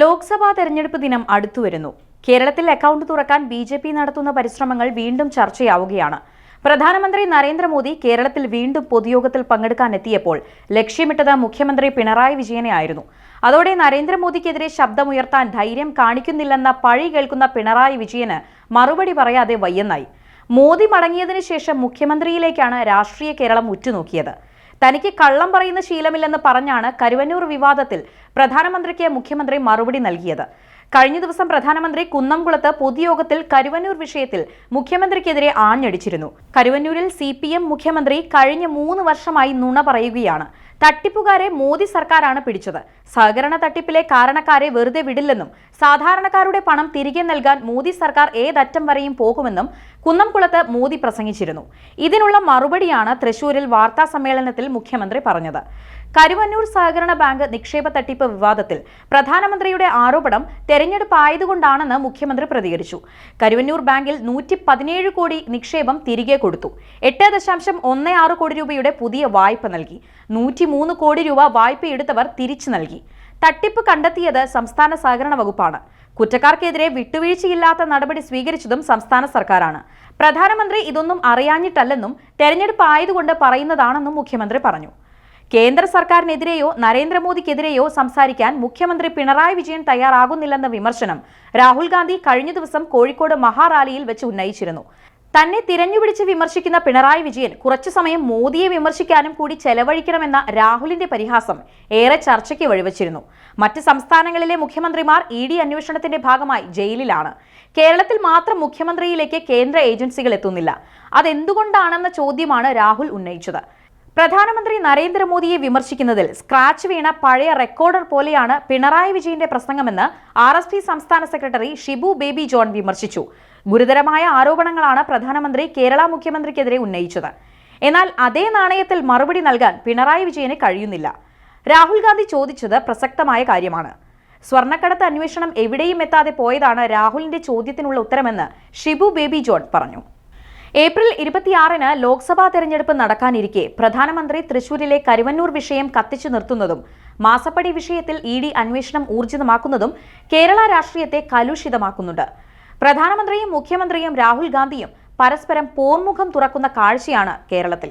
ലോക്സഭാ തെരഞ്ഞെടുപ്പ് ദിനം അടുത്തുവരുന്നു. കേരളത്തിൽ അക്കൗണ്ട് തുറക്കാൻ ബി ജെ പി നടത്തുന്ന പരിശ്രമങ്ങൾ വീണ്ടും ചർച്ചയാവുകയാണ്. പ്രധാനമന്ത്രി നരേന്ദ്രമോദി കേരളത്തിൽ വീണ്ടും പൊതുയോഗത്തിൽ പങ്കെടുക്കാനെത്തിയപ്പോൾ ലക്ഷ്യമിട്ടത് മുഖ്യമന്ത്രി പിണറായി വിജയനെ ആയിരുന്നു. അതോടെ നരേന്ദ്രമോദിക്കെതിരെ ശബ്ദമുയർത്താൻ ധൈര്യം കാണിക്കുന്നില്ലെന്ന പഴി കേൾക്കുന്ന പിണറായി വിജയന് മറുപടി പറയാതെ വയ്യെന്നായി. മോദി മടങ്ങിയതിനു ശേഷം മുഖ്യമന്ത്രിയിലേക്കാണ് രാഷ്ട്രീയ കേരളം ഉറ്റുനോക്കിയത്. തനിക്ക് കള്ളം പറയുന്ന ശീലമില്ലെന്ന് പറഞ്ഞാണ് കരുവന്നൂർ വിവാദത്തിൽ പ്രധാനമന്ത്രിക്ക് മുഖ്യമന്ത്രി മറുപടി നൽകിയത്. കഴിഞ്ഞ ദിവസം പ്രധാനമന്ത്രി കുന്നംകുളത്ത് പൊതുയോഗത്തിൽ കരുവന്നൂർ വിഷയത്തിൽ മുഖ്യമന്ത്രിക്കെതിരെ ആഞ്ഞടിച്ചിരുന്നു. കരുവന്നൂരിൽ സി മുഖ്യമന്ത്രി കഴിഞ്ഞ മൂന്ന് വർഷമായി നുണ പറയുകയാണ്. തട്ടിപ്പുകാരെ മോദി സർക്കാരാണ് പിടിച്ചത്. സഹകരണ തട്ടിപ്പിലെ കാരണക്കാരെ വെറുതെ വിടില്ലെന്നും സാധാരണക്കാരുടെ പണം തിരികെ നൽകാൻ മോദി സർക്കാർ ഏതറ്റം വരെയും പോകുമെന്നും കുന്നംകുളത്ത് മോദി പ്രസംഗിച്ചിരുന്നു. ഇതിനുള്ള മറുപടിയാണ് തൃശൂരിൽ വാർത്താ സമ്മേളനത്തിൽ മുഖ്യമന്ത്രി പറഞ്ഞത്. കരുവന്നൂർ സഹകരണ ബാങ്ക് നിക്ഷേപ തട്ടിപ്പ് വിവാദത്തിൽ പ്രധാനമന്ത്രിയുടെ ആരോപണം തെരഞ്ഞെടുപ്പ് ആയതുകൊണ്ടാണെന്ന് മുഖ്യമന്ത്രി പ്രതികരിച്ചു. കരുവന്നൂർ ബാങ്കിൽ നൂറ്റി പതിനേഴ് കോടി നിക്ഷേപം തിരികെ കൊടുത്തു. എട്ട് ദശാംശം ഒന്ന് ആറ് കോടി രൂപയുടെ പുതിയ വായ്പ നൽകി. നൂറ്റി മൂന്ന് കോടി രൂപ വായ്പ എടുത്തവർ തിരിച്ചു നൽകി. തട്ടിപ്പ് കണ്ടെത്തിയത് സംസ്ഥാന സഹകരണ വകുപ്പാണ്. കുറ്റക്കാർക്കെതിരെ വിട്ടുവീഴ്ചയില്ലാത്ത നടപടി സ്വീകരിച്ചതും സംസ്ഥാന സർക്കാരാണ്. പ്രധാനമന്ത്രി ഇതൊന്നും അറിയാഞ്ഞിട്ടല്ലെന്നും തെരഞ്ഞെടുപ്പ് ആയതുകൊണ്ട് പറയുന്നതാണെന്നും മുഖ്യമന്ത്രി പറഞ്ഞു. കേന്ദ്ര സർക്കാരിനെതിരെയോ നരേന്ദ്രമോദിക്കെതിരെയോ സംസാരിക്കാൻ മുഖ്യമന്ത്രി പിണറായി വിജയൻ തയ്യാറാകുന്നില്ലെന്ന വിമർശനം രാഹുൽ ഗാന്ധി കഴിഞ്ഞ ദിവസം കോഴിക്കോട് മഹാറാലിയിൽ വെച്ച് ഉന്നയിച്ചിരുന്നു. തന്നെ തിരഞ്ഞുപിടിച്ച് വിമർശിക്കുന്ന പിണറായി വിജയൻ കുറച്ചു സമയം മോദിയെ വിമർശിക്കാനും കൂടി ചെലവഴിക്കണമെന്ന രാഹുലിന്റെ പരിഹാസം ഏറെ ചർച്ചയ്ക്ക് വഴിവച്ചിരുന്നു. മറ്റ് സംസ്ഥാനങ്ങളിലെ മുഖ്യമന്ത്രിമാർ ഇ ഡി അന്വേഷണത്തിന്റെ ഭാഗമായി ജയിലിലാണ്. കേരളത്തിൽ മാത്രം മുഖ്യമന്ത്രിയിലേക്ക് കേന്ദ്ര ഏജൻസികൾ എത്തുന്നില്ല. അതെന്തുകൊണ്ടാണെന്ന ചോദ്യമാണ് രാഹുൽ ഉന്നയിച്ചത്. പ്രധാനമന്ത്രി നരേന്ദ്രമോദിയെ വിമർശിക്കുന്നതിൽ സ്ക്രാച്ച് വീണ പഴയ റെക്കോർഡർ പോലെയാണ് പിണറായി വിജയന്റെ പ്രസംഗമെന്ന് ആർ സംസ്ഥാന സെക്രട്ടറി ഷിബു ബേബി ജോൺ വിമർശിച്ചു. ഗുരുതരമായ ആരോപണങ്ങളാണ് പ്രധാനമന്ത്രി കേരള മുഖ്യമന്ത്രിക്കെതിരെ ഉന്നയിച്ചത്. എന്നാൽ അതേ നാണയത്തിൽ മറുപടി നൽകാൻ പിണറായി വിജയന് കഴിയുന്നില്ല. രാഹുൽ ഗാന്ധി ചോദിച്ചത് പ്രസക്തമായ കാര്യമാണ്. സ്വർണക്കടത്ത് അന്വേഷണം എവിടെയും എത്താതെ പോയതാണ് രാഹുലിന്റെ ചോദ്യത്തിനുള്ള ഉത്തരമെന്ന് ഷിബു ബേബി ജോൺ പറഞ്ഞു. ഏപ്രിൽ ഇരുപത്തിയാറിന് ലോക്സഭാ തെരഞ്ഞെടുപ്പ് നടക്കാനിരിക്കെ പ്രധാനമന്ത്രി തൃശൂരിലെ കരുവന്നൂർ വിഷയം കത്തിച്ചു നിർത്തുന്നതും മാസപ്പടി വിഷയത്തിൽ ഇ ഡി അന്വേഷണം ഊർജിതമാക്കുന്നതും കേരള രാഷ്ട്രീയത്തെ കലുഷിതമാക്കുന്നുണ്ട്. പ്രധാനമന്ത്രിയും മുഖ്യമന്ത്രിയും രാഹുൽ ഗാന്ധിയും പരസ്പരം പോർമുഖം തുറക്കുന്ന കാഴ്ചയാണ് കേരളത്തിൽ.